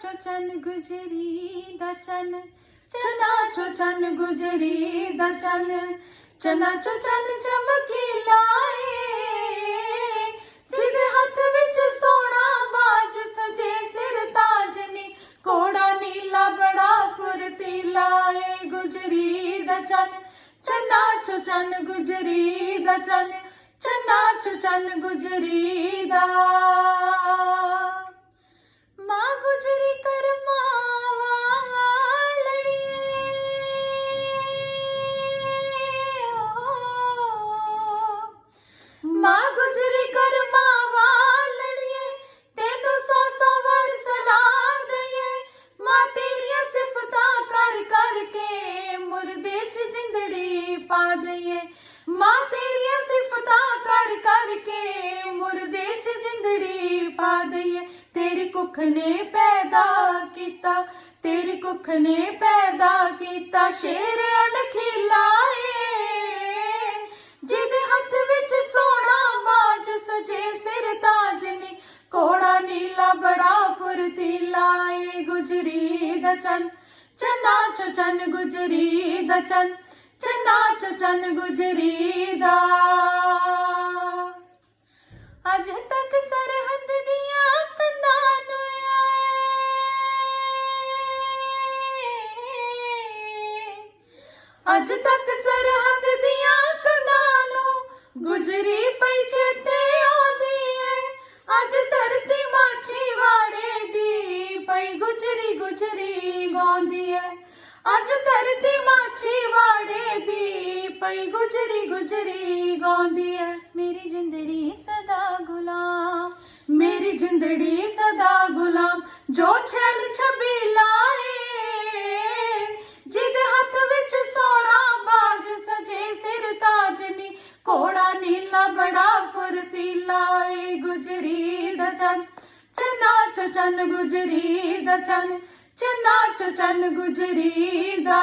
ਚੋ ਚੰਨ ਗੁਜਰੀ ਦਾ ਚੰਨ ਚਨਾ ਚੋ ਚੰਨ ਗੁਜਰੀ ਦਾ ਚੰਨ ਚਨਾ ਚੋ ਚੰਨ ਚਮਕੀ ਲਾਏ ਜਿਹਦੇ ਹੱਥ ਵਿੱਚ ਸੋਨਾ ਬਾਜ ਸਜੇ ਸਿਰ ਤਾਜ ਨੀ ਕੋੜਾ ਨੀਲਾ ਬੜਾ ਫੁਰਤੀਲਾ ਏ ਗੁਜਰੀ ਦਾ ਚੰਨ ਚਨਾ ਚੋ ਚੰਨ ਗੁਜਰੀ ਦਾ ਚੰਨ ਚਨਾ ਚੋ ਚੰਨ ਗੁਜਰੀ ਦਾ ਗੁਜਰੀ ਕਰਮਾਵਾ ਲੜੀਏ। ਮਾਂ ਗੁਜਰੀ ਕਰਮਾਵਾ ਲੜੀਏ, ਤੈਨੂੰ ਸੌ ਸੋ ਵਾਰ ਸਲਾਹ ਦਈਏ। ਮਾਂ ਤੇਰੀਆਂ ਸਿਫਤਾਂ ਕਰ ਕਰ ਕੇ ਮੁਰਦੇ ਚ ਜਿੰਦੜੀ ਪਾ ਦਈਏ। ਮਾਂ ਤੇਰੀਆਂ ਸਿਫਤਾਂ ਕਰ ਕਰ ਕੇ ਤੇਰੀ ਕੁੱਖ ਨੇ ਪੈਦਾ ਕੀਤਾ, ਤੇਰੀ ਕੁੱਖ ਨੇ ਪੈਦਾ ਕੀਤਾ ਸ਼ੇਰ ਅਣਖੀਲਾ ਏ ਜਿਹਦੇ ਹੱਥ ਵਿੱਚ ਸੋਨਾ ਬਾਜ ਸਜੇ ਸਿਰ ਤਾਜ ਨੇ ਕੋੜਾ ਨੀਲਾ ਬੜਾ ਫੁਰਤੀਲਾ ਏ ਗੁਜਰੀ ਦਾ ਚੰਨ। ਚਨਾ ਚੋ ਚੰਨ ਗੁਜਰੀ ਦਾ ਚੰਨ, ਚਨਾ ਚੋ ਚੰਨ ਗੁਜਰੀ ਦਾ। ਅੱਜ ਤੱਕ ਸਰਹੱਦ ਦੀਆਂ ਕੰਧਾਂ ਨੂੰ ਗੁਜਰੀ ਪਈ ਚੇਤੇ ਆਉਂਦੀ ਏ। ਅੱਜ ਧਰਤੀ ਮਾਛੀ ਵਾੜੇ ਦੀ ਪਈ ਗੁਜਰੀ ਗੁਜਰੀ ਗਾਉਂਦੀ ਏ। ਅੱਜ ਧਰਤੀ ਮਾਛੀ ਵਾੜੇ ਦੀ ਪਈ ਗੁਜਰੀ ਗੁਜਰੀ ਗਾਉਂਦੀ ਏ। ਮੇਰੀ ਜਿੰਦੜੀ ਸਦਾ ਗੁਲਾਮ, ਮੇਰੀ ਜਿੰਦੜੀ ਸਦਾ ਗੁਲਾਮ, ਜੋ ਛਲ ਛਬੀ ਬੜਾ ਫੁਰਤੀਲਾ ਏ ਗੁਜਰੀ ਦਾ ਚੰਨ ਚਨਾ ਚੋ ਚੰਨ ਗੁਜਰੀ ਦਾ ਚੰਨ ਚਨਾ ਚ ਚੰਨ ਗੁਜਰੀ ਦਾ